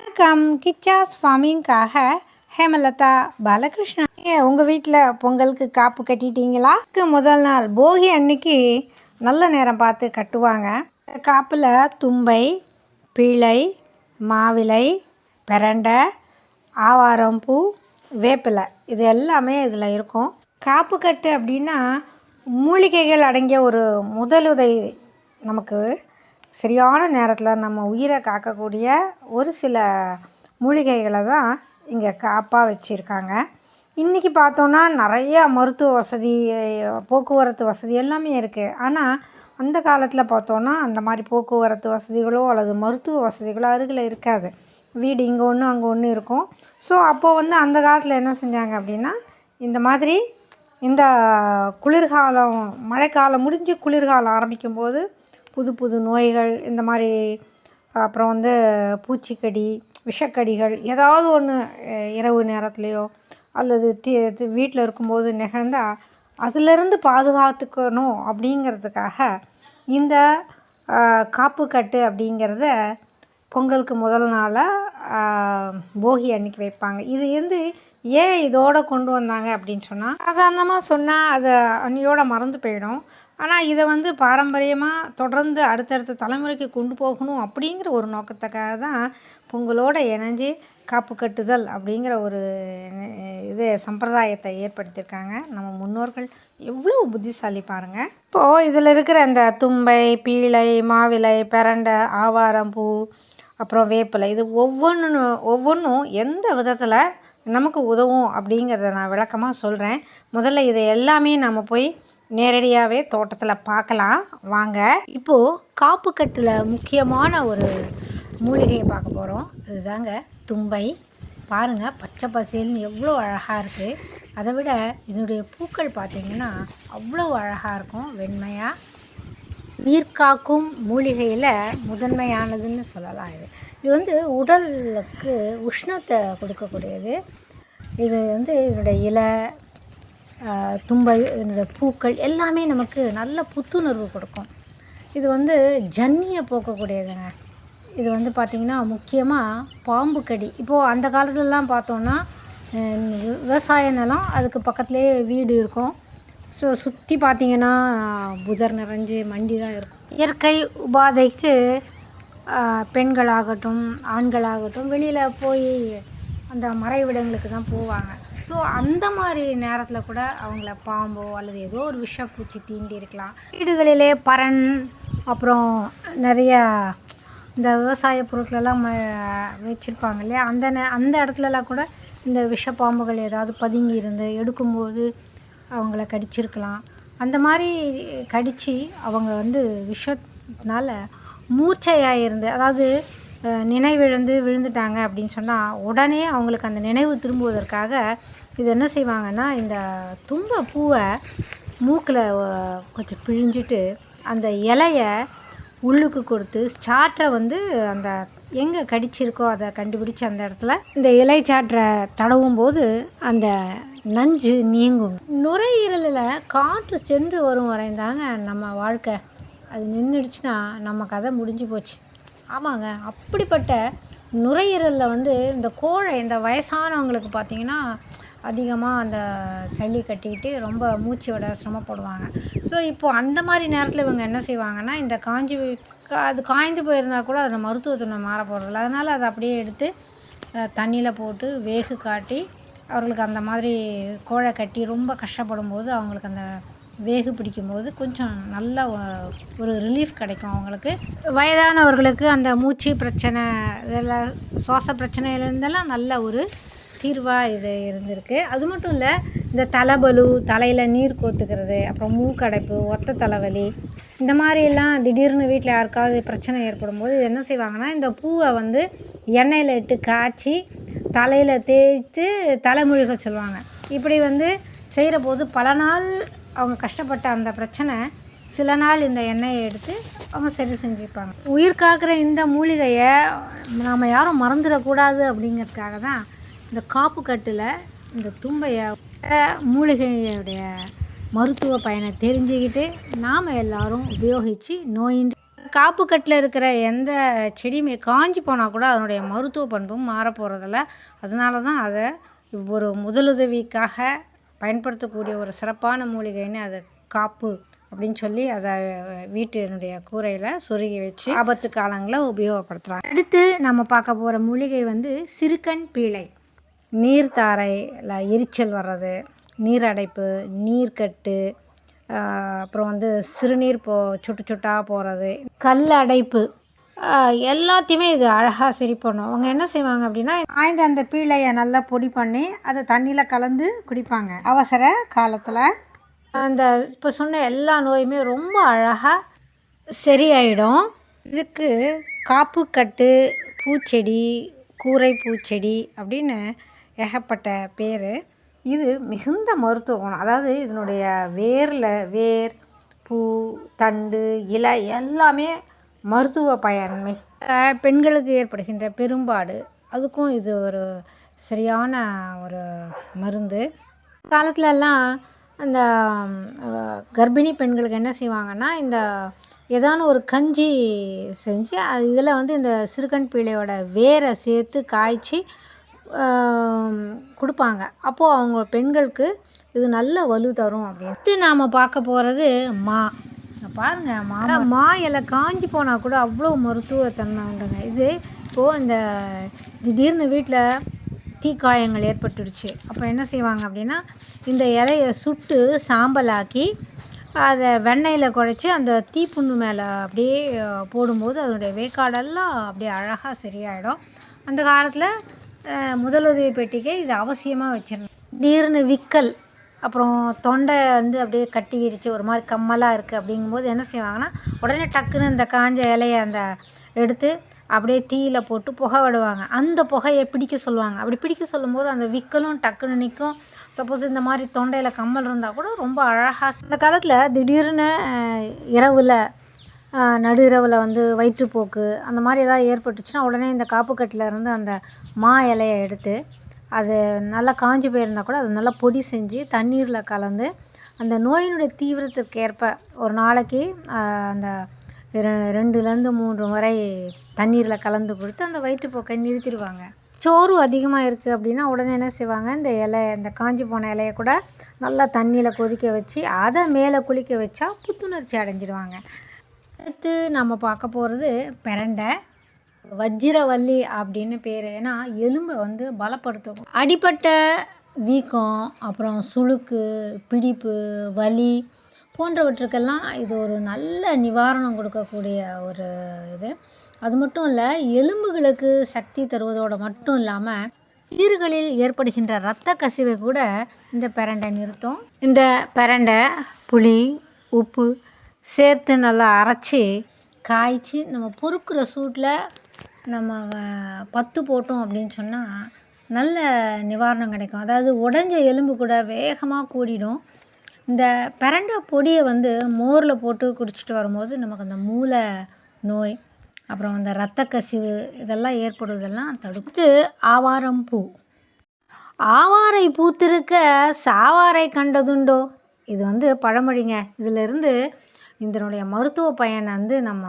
வணக்கம். கிச்சாஸ் ஃபார்மிங்காக ஹேமலதா பாலகிருஷ்ணன். உங்கள் வீட்டில் பொங்கலுக்கு காப்பு கட்டிட்டீங்களா? முதல் நாள் போகி அன்னைக்கு நல்ல நேரம் பார்த்து கட்டுவாங்க. காப்பில் தும்பை பீளை மாவிலை ஆவாரம் பூ வேப்பிலை இது எல்லாமே இதில் இருக்கும். காப்பு கட்டு அப்படின்னா மூலிகைகள் அடங்கிய ஒரு முதலுதவி நமக்கு சரியான நேரத்தில் நம்ம உயிரை காக்கக்கூடிய ஒரு சில மூலிகைகளை தான் இங்கே காப்பாக வச்சுருக்காங்க. இன்றைக்கி பார்த்தோன்னா நிறையா மருத்துவ வசதி போக்குவரத்து வசதி எல்லாமே இருக்குது ஆனால் அந்த காலத்தில் பார்த்தோன்னா அந்த மாதிரி போக்குவரத்து வசதிகளோ அல்லது மருத்துவ வசதிகளோ அருகில் இருக்காது. வீடு இங்கே ஒன்று அங்கே ஒன்று இருக்கும். ஸோ அப்போது வந்து அந்த காலத்தில் என்ன செஞ்சாங்க அப்படின்னா இந்த மாதிரி இந்த குளிர்காலம் மழைக்காலம் முடிஞ்சு குளிர்காலம் ஆரம்பிக்கும் போது புது புது நோய்கள் இந்த மாதிரி அப்புறம் வந்து பூச்சிக்கடி விஷக்கடிகள் ஏதாவது ஒன்று இரவு நேரத்துலையோ அல்லது தீ வீட்டில் இருக்கும்போது நிகழ்ந்தால் அதிலிருந்து பாதுகாத்துக்கணும் அப்படிங்கிறதுக்காக இந்த காப்பு கட்டு அப்படிங்கிறத பொங்கலுக்கு முதல் நாளாக போகி அன்னைக்கு வைப்பாங்க. இது வந்து ஏன் இதோட கொண்டு வந்தாங்க அப்படின்னு சொன்னால் சாதாரணமாக சொன்னால் அது அன்னையோட மறந்து போயிடும். ஆனால் இதை வந்து பாரம்பரியமாக தொடர்ந்து அடுத்தடுத்த தலைமுறைக்கு கொண்டு போகணும் அப்படிங்கிற ஒரு நோக்கத்துக்காக தான் பொங்கலோடு இணைஞ்சு காப்பு கட்டுதல் அப்படிங்கிற ஒரு இது சம்பிரதாயத்தை ஏற்படுத்தியிருக்காங்க. நம்ம முன்னோர்கள் எவ்வளோ புத்திசாலி பாருங்கள் இப்போது இதில் இருக்கிற அந்த தும்பை பீளை மாவிலை ஆவாரம் பூ அப்புறம் வேப்பிலை இது ஒவ்வொன்று ஒவ்வொன்றும் எந்த விதத்தில் நமக்கு உதவும் அப்படிங்கிறத நான் விளக்கமாக சொல்கிறேன் முதல்ல இதை எல்லாமே நம்ம போய் நேரடியாகவே தோட்டத்தில் பார்க்கலாம். வாங்க. இப்போது காப்புக்கட்டில் முக்கியமான ஒரு மூலிகையை பார்க்க போகிறோம் இதுதாங்க தும்பை. பாருங்கள் பச்சை பசேல்னு எவ்வளோ அழகாக இருக்குது அதை விட இதனுடைய பூக்கள் பார்த்திங்கன்னா அவ்வளோ அழகாக இருக்கும் வெண்மையாக ஈர்க்காக்கும் மூலிகையில் முதன்மையானதுன்னு சொல்லலாம் இது. இது வந்து உடலுக்கு உஷ்ணத்தை கொடுக்கக்கூடியது. இது வந்து இதனுடைய இலை தும்பை இதனுடைய பூக்கள் எல்லாமே நமக்கு நல்ல புத்துணர்வு கொடுக்கும். இது வந்து ஜன்னியை போக்கக்கூடியதுங்க. இது வந்து பார்த்திங்கன்னா முக்கியமாக பாம்பு கடி. இப்போது அந்த காலத்துலலாம் பார்த்தோன்னா விவசாய நிலம் அதுக்கு பக்கத்துலேயே வீடு இருக்கும். ஸோ சுற்றி பார்த்திங்கன்னா புதர் நிறைஞ்சு மண்டி தான் இருக்கும். இயற்கை உபாதைக்கு பெண்களாகட்டும் ஆண்களாகட்டும் வெளியில் போய் அந்த மறைவிடங்களுக்கு தான் போவாங்க. ஸோ அந்த மாதிரி நேரத்தில் கூட அவங்கள பாம்போ அல்லது ஏதோ ஒரு விஷப்பூச்சி தீண்டி இருக்கலாம். வீடுகளிலே பரன் அப்புறம் நிறைய இந்த விவசாய பொருட்களெல்லாம் வச்சுருப்பாங்க இல்லையா? அந்த நே அந்த இடத்துலலாம் கூட இந்த விஷப்பாம்புகள் ஏதாவது பதுங்கி இருந்து எடுக்கும்போது அவங்கள கடிச்சிருக்கலாம். அந்த மாதிரி கடித்து அவங்க வந்து விஷத்தினால மூர்ச்சையாக இருந்து அதாவது நினைவிழந்து விழுந்துட்டாங்க அப்படின்னு சொன்னால் உடனே அவங்களுக்கு அந்த நினைவு திரும்புவதற்காக இது என்ன செய்வாங்கன்னா இந்த தும்ப பூவை மூக்கில் கொஞ்சம் பிழிஞ்சிட்டு அந்த இலையை உள்ளுக்கு கொடுத்து சாற்றை வந்து அந்த எங்கே கடிச்சிருக்கோ அதை கண்டுபிடிச்சி அந்த இடத்துல இந்த இலை சாற்றை தடவும் போது அந்த நஞ்சு நீங்கும். நுரையீரலில் காற்று சென்று வரும் வரைந்தாங்க நம்ம வாழ்க்கை. அது நின்றுடுச்சுன்னா நம்ம கதை முடிஞ்சு போச்சு. ஆமாங்க அப்படிப்பட்ட நுரையீரலில் வந்து இந்த கோழை இந்த வயசானவங்களுக்கு பார்த்திங்கன்னா அதிகமாக அந்த சளி கட்டிக்கிட்டு ரொம்ப மூச்சு விட சிரமப்படுவாங்க. ஸோ இப்போது அந்த மாதிரி நேரத்தில் இவங்க என்ன செய்வாங்கன்னா இந்த காஞ்சி அது காய்ந்து போயிருந்தால் கூட அதில் மருத்துவத்தை மாற போகிறதில்ல அதனால் அதை அப்படியே எடுத்து தண்ணியில் போட்டு வேகு காட்டி அவர்களுக்கு அந்த மாதிரி கோழை கட்டி ரொம்ப கஷ்டப்படும் போது அவங்களுக்கு அந்த வேகு பிடிக்கும்போது கொஞ்சம் நல்ல ஒரு ரிலீஃப் கிடைக்கும் அவங்களுக்கு. வயதானவர்களுக்கு அந்த மூச்சு பிரச்சனை இதெல்லாம் சுவாச பிரச்சனையிலேருந்தெல்லாம் நல்ல ஒரு தீர்வாக இது இருந்திருக்கு. அது மட்டும் இல்லை இந்த தலைபலு தலையில் நீர் கோத்துக்கிறது அப்புறம் மூக்கடைப்பு ஒத்த தலைவலி இந்த மாதிரிலாம் திடீர்னு வீட்டில் யாருக்காவது பிரச்சனை ஏற்படும் போது இது என்ன செய்வாங்கன்னா இந்த பூவை வந்து எண்ணெயில் இட்டு காய்ச்சி தலையில் தேய்த்து தலைமுழுக சொல்லுவாங்க. இப்படி வந்து செய்கிற போது பல நாள் அவங்க கஷ்டப்பட்ட அந்த பிரச்சனை சில நாள் இந்த எண்ணெயை எடுத்து அவங்க சரி செஞ்சுப்பாங்க. உயிர் காக்கிற இந்த மூலிகையை நாம் யாரும் மறந்துடக்கூடாது அப்படிங்கிறதுக்காக தான் இந்த காப்பு கட்டில் இந்த தும்பையை மூலிகையுடைய மருத்துவ பயனை தெரிஞ்சுக்கிட்டு நாம் எல்லாரும் உபயோகித்து நோயின்றி காப்புக்கட்டில் இருக்கிற எந்த செடியுமே காஞ்சி போனால் கூட அதனுடைய மருத்துவ பண்பும் மாற போகிறதில்ல அதனால தான் அதை ஒரு முதலுதவிக்காக பயன்படுத்தக்கூடிய ஒரு சிறப்பான மூலிகைன்னு அது காப்பு அப்படின்னு சொல்லி அதை வீட்டினுடைய கூரையில் சொருகி வச்சு ஆபத்து காலங்களில் உபயோகப்படுத்துகிறாங்க அடுத்து நம்ம பார்க்க போகிற மூலிகை வந்து சிறுக்கண் பீளை நீர்த்தாரையில் எரிச்சல் வர்றது நீரடைப்பு நீர்க்கட்டு அப்புறம் வந்து சிறுநீர் போ சுட்டு சுட்டாக போகிறது கல் அடைப்பு. எல்லாத்தையுமே இது அழகாக சரி பண்ணும். அவங்க என்ன செய்வாங்க அப்படின்னா ஆய்ந்த அந்த பீழையை நல்லா பொடி பண்ணி அதை தண்ணியில் கலந்து குடிப்பாங்க. அவசர காலத்தில். அந்த இப்போ சொன்ன எல்லா நோயுமே ரொம்ப அழகாக சரியாயிடும். இதுக்கு காப்புக்கட்டு பூச்செடி கூரை பூச்செடி அப்படின்னு ஏகப்பட்ட பேர். இது மிகுந்த மருத்துவ குணம். அதாவது இதனுடைய வேரில் வேர் பூ தண்டு இலை எல்லாமே மருத்துவ பயன்மை. பெண்களுக்கு ஏற்படுகின்ற பெரும்பாடு அதுக்கும் இது ஒரு சரியான ஒரு மருந்து. காலத்துலலாம் அந்த கர்ப்பிணி பெண்களுக்கு என்ன செய்வாங்கன்னா இந்த ஏதான ஒரு கஞ்சி செஞ்சு அது இதில் வந்து இந்த சிறுகண் பீழையோட வேரை சேர்த்து காய்ச்சி கொடுப்பாங்க. அப்போது அவங்க பெண்களுக்கு இது நல்ல வலு தரும் அப்படின்னு. அடுத்து நாம் பார்க்க போகிறது மா. இங்க பாருங்க மா மா இலை காஞ்சி போனால் கூட அவ்வளோ மருத்துவத்தன்மை உண்டுங்க. இது இப்போது இந்த திடீர்னு வீட்டில் தீக்காயங்கள் ஏற்பட்டுடுச்சு. அப்போ என்ன செய்வாங்க அப்படின்னா இந்த இலையை சுட்டு சாம்பலாக்கி அதை வெண்ணெயில் குழச்சி அந்த தீப்புண்ணு மேலே அப்படியே போடும்போது அதனுடைய வேக்காடெல்லாம் அப்படியே அழகாக சரியாயிடும். அந்த காலத்தில் முதலுதவி பெட்டிக்கு இது அவசியமாக வச்சிடணும் திடீர்னு விக்கல் அப்புறம் தொண்டை வந்து அப்படியே கட்டிக்கிடுச்சு. ஒரு மாதிரி கம்மலாக இருக்குது அப்படிங்கும்போது என்ன செய்வாங்கன்னா உடனே டக்குன்னு இந்த காஞ்ச இலையை அந்த எடுத்து அப்படியே தீயில போட்டு புகை விடுவாங்க. அந்த புகையை பிடிக்க சொல்லுவாங்க. அப்படி பிடிக்க சொல்லும்போது அந்த விக்கலும் டக்குன்னு நிற்கும் சப்போஸ் இந்த மாதிரி தொண்டையில் கம்மல் இருந்தால் கூட ரொம்ப அழகாக இந்த காலத்தில் திடீர்னு இரவில் நடு இரவில் வந்து வயிற்றுப்போக்கு அந்த மாதிரி ஏதாவது ஏற்பட்டுச்சுன்னா உடனே இந்த காப்புக்கட்டில் இருந்து அந்த மா இலையை எடுத்து அது நல்லா காஞ்சி போயிருந்தால் கூட அது நல்லா பொடி செஞ்சு தண்ணீரில் கலந்து அந்த நோயினுடைய தீவிரத்திற்கு ஏற்ப ஒரு நாளைக்கு அந்த ரெ- ரெண்டுலேருந்து மூன்று முறை தண்ணீரில் கலந்து கொடுத்து அந்த வயிற்றுப்போக்கை நிறுத்திடுவாங்க. சோறு அதிகமாக இருக்குது அப்படின்னா உடனே என்ன செய்வாங்க? இந்த இலை இந்த காஞ்சி போன இலையை கூட நல்லா தண்ணியில் கொதிக்க வச்சு அதை மேலே குளிக்க வச்சா புத்துணர்ச்சி அடைஞ்சிடுவாங்க. அடுத்து நம்ம பார்க்க போகிறது பிரண்டை. வஜ்ரவல்லி அப்படின்னு பேர். ஏன்னா எலும்பை வந்து பலப்படுத்தும். அடிப்பட்ட வீக்கம் அப்புறம் சுளுக்கு பிடிப்பு வலி போன்றவற்றுக்கெல்லாம் இது ஒரு நல்ல நிவாரணம் கொடுக்கக்கூடிய ஒரு இது. அது மட்டும் இல்லை எலும்புகளுக்கு சக்தி தருவதோடு மட்டும் இல்லாமல் ஈறுகளில் ஏற்படுகின்ற இரத்த கசிவை கூட இந்த பிரண்டை நிறுத்தும். இந்த பிரண்டை புளி உப்பு சேர்த்து நல்லா அரைச்சி காய்ச்சி நம்ம பொறுக்கிற சூட்டில் நம்ம பத்து போட்டோம் அப்படின்னு சொன்னால் நல்ல நிவாரணம் கிடைக்கும். அதாவது உடஞ்ச எலும்பு கூட வேகமாக கூடிடும். இந்த பிரண்டை பொடியை வந்து மோரில் போட்டு குடிச்சிட்டு வரும்போது நமக்கு அந்த மூளை நோய் அப்புறம் அந்த இரத்த கசிவு இதெல்லாம் ஏற்படுவதெல்லாம் தடுத்து ஆவாரம் பூ. ஆவாரை பூத்திருக்க சாவாரை கண்டதுண்டோ? இது வந்து பழமொழிங்க. இதிலிருந்து இதனுடைய மருத்துவ பயன் வந்து நம்ம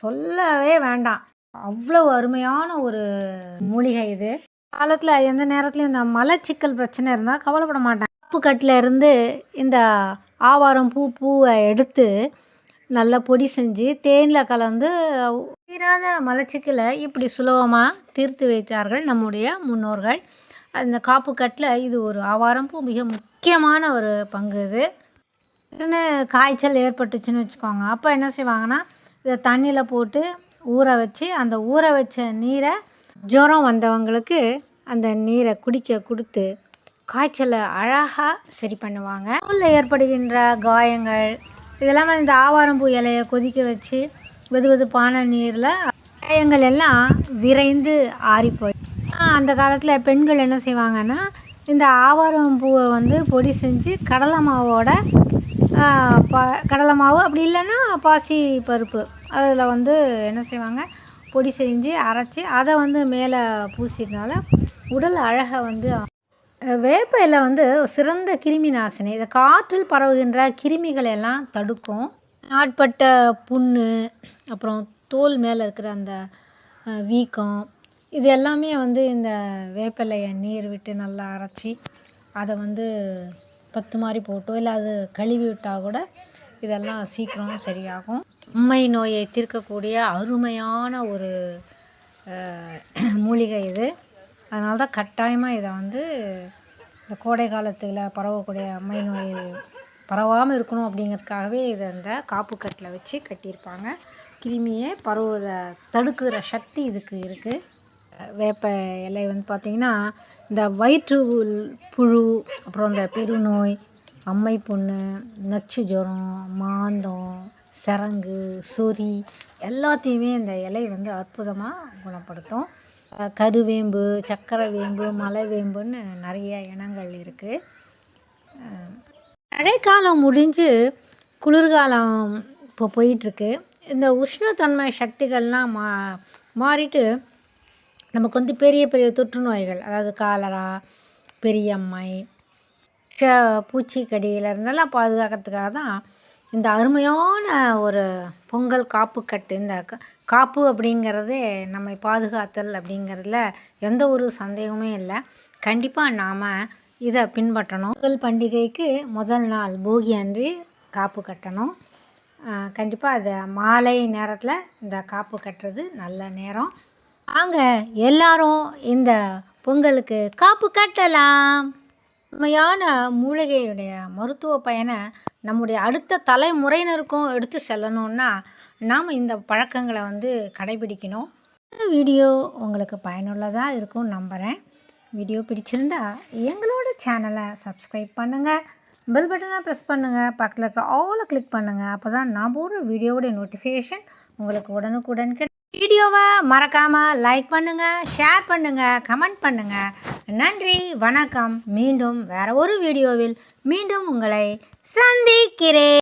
சொல்லவே வேண்டாம். அவ்வளோ அருமையான ஒரு மூலிகை இது. காலத்தில் எந்த நேரத்துலையும் இந்த மலச்சிக்கல் பிரச்சனை இருந்தால் கவலைப்பட மாட்டேன் உப்பு கட்டில் இருந்து இந்த ஆவாரம் பூ பூவை எடுத்து நல்லா பொடி செஞ்சு தேனில் கலந்து தீராத மலச்சிக்கலை இப்படி சுலபமாக தீர்த்து வைத்தார்கள் நம்முடைய முன்னோர்கள். அந்த காப்புக்கட்டில் இது ஒரு ஆவாரம் பூ மிக முக்கியமான ஒரு பங்கு இது. திடீர்னு காய்ச்சல் ஏற்பட்டுச்சுன்னு வச்சுக்கோங்க. அப்போ என்ன செய்வாங்கன்னா இதை தண்ணியில் போட்டு ஊற வச்சு அந்த ஊற வச்ச நீரை ஜுரம் வந்தவங்களுக்கு அந்த நீரை குடிக்க கொடுத்து காய்ச்சலை அழகாக சரி பண்ணுவாங்க. உள்ள ஏற்படுகின்ற காயங்கள் இதெல்லாமே இந்த ஆவாரம்பூ இலையை கொதிக்க வச்சு வெது வெதுப்பான நீரில் காயங்கள் எல்லாம் விரைந்து ஆறிப்போய் அந்த காலத்தில் பெண்கள் என்ன செய்வாங்கன்னா இந்த ஆவாரம் பூவை வந்து பொடி செஞ்சு கடலை மாவோட ப கடலை மாவு. அப்படி இல்லைன்னா பாசி பருப்பு. அதில் வந்து என்ன செய்வாங்க? பொடி செஞ்சு அரைச்சி அதை வந்து மேலே பூசினால உடல் அழகை வந்து வேப்ப இலை வந்து சிறந்த கிருமி நாசினி. இதை காற்றில் பரவுகின்ற கிருமிகளை எல்லாம் தடுக்கும். நாட்பட்ட புண்ணு அப்புறம் தோல் மேலே இருக்கிற அந்த வீக்கம் இது எல்லாமே வந்து இந்த வேப்பிலையை நீர் விட்டு நல்லா அரைச்சி அதை வந்து பத்து மாதிரி போட்டோ இல்லை அது கழுவி விட்டால் கூட இதெல்லாம் சீக்கிரம் சரியாகும். உண்மை நோயை தீர்க்கக்கூடிய அருமையான ஒரு மூலிகை இது. அதனால தான் கட்டாயமாக இதை வந்து இந்த கோடை காலத்தில் பரவக்கூடிய அம்மை நோய் பரவாமல் இருக்கணும் அப்படிங்கிறதுக்காகவே இதை இந்த காப்புக்கட்டில் வச்சு கட்டியிருப்பாங்க. கிருமியை பரவுவதை தடுக்கிற சக்தி இதுக்கு இருக்குது வேப்ப இலை வந்து பார்த்திங்கன்னா இந்த வயிற்று உள் புழு அப்புறம் இந்த பெருநோய் அம்மை புண்ணு நச்சு ஜுரம் மாந்தம் சரங்கு சொறி எல்லாத்தையுமே இந்த இலை வந்து அற்புதமாக குணப்படுத்தும். கருவேம்பு சக்கரை வேம்பு மலை வேம்புன்னு நிறைய இனங்கள் இருக்குது மழைக்காலம் முடிஞ்சு குளிர்காலம் இப்போ போயிட்டுருக்கு இந்த உஷ்ணத்தன்மை சக்திகள்லாம் மா மாறிட்டு நமக்கு வந்து பெரிய பெரிய தொற்று நோய்கள் அதாவது காலரா பெரியம்மை ஷ பூச்சிக்கடியில இருந்தெல்லாம் பாதுகாக்கிறதுக்காக தான் இந்த அருமையான ஒரு பொங்கல் காப்பு கட்டு இந்த காப்பு அப்படிங்கிறதே நம்மை பாதுகாத்தல் அப்படிங்கிறதுல எந்த ஒரு சந்தேகமே இல்லை. கண்டிப்பாக நாம் இதை பின்பற்றணும். முதல் பண்டிகைக்கு முதல் நாள் போகி அன்று காப்பு கட்டணும். கண்டிப்பாக அதை மாலை நேரத்தில் இந்த காப்பு கட்டுறது நல்ல நேரம். வாங்க எல்லாரும் இந்த பொங்கலுக்கு காப்பு கட்டலாம். உண்மையான மூலிகையுடைய மருத்துவ பயனை நம்முடைய அடுத்த தலைமுறையினருக்கும் எடுத்து செல்லணும்னா நாம் இந்த பழக்கங்களை வந்து கடைபிடிக்கணும். இந்த வீடியோ உங்களுக்கு பயனுள்ளதாக இருக்கும் நம்புகிறேன் வீடியோ பிடிச்சிருந்தா எங்களோட சேனலை சப்ஸ்கிரைப் பண்ணுங்கள் பெல் பட்டனை ப்ரெஸ் பண்ணுங்கள் பக்கத்தில் இருக்க ஆலை கிளிக் பண்ணுங்கள் அப்போ தான் நான் போடுற வீடியோவுடைய நோட்டிஃபிகேஷன் உங்களுக்கு உடனுக்குடன் கிடைக்கும். வீடியோவை மறக்காமல் லைக் பண்ணுங்கள் ஷேர் பண்ணுங்கள் கமெண்ட் பண்ணுங்கள் நன்றி வணக்கம். மீண்டும் வேற ஒரு வீடியோவில் மீண்டும் உங்களை சந்திக்கிறேன்.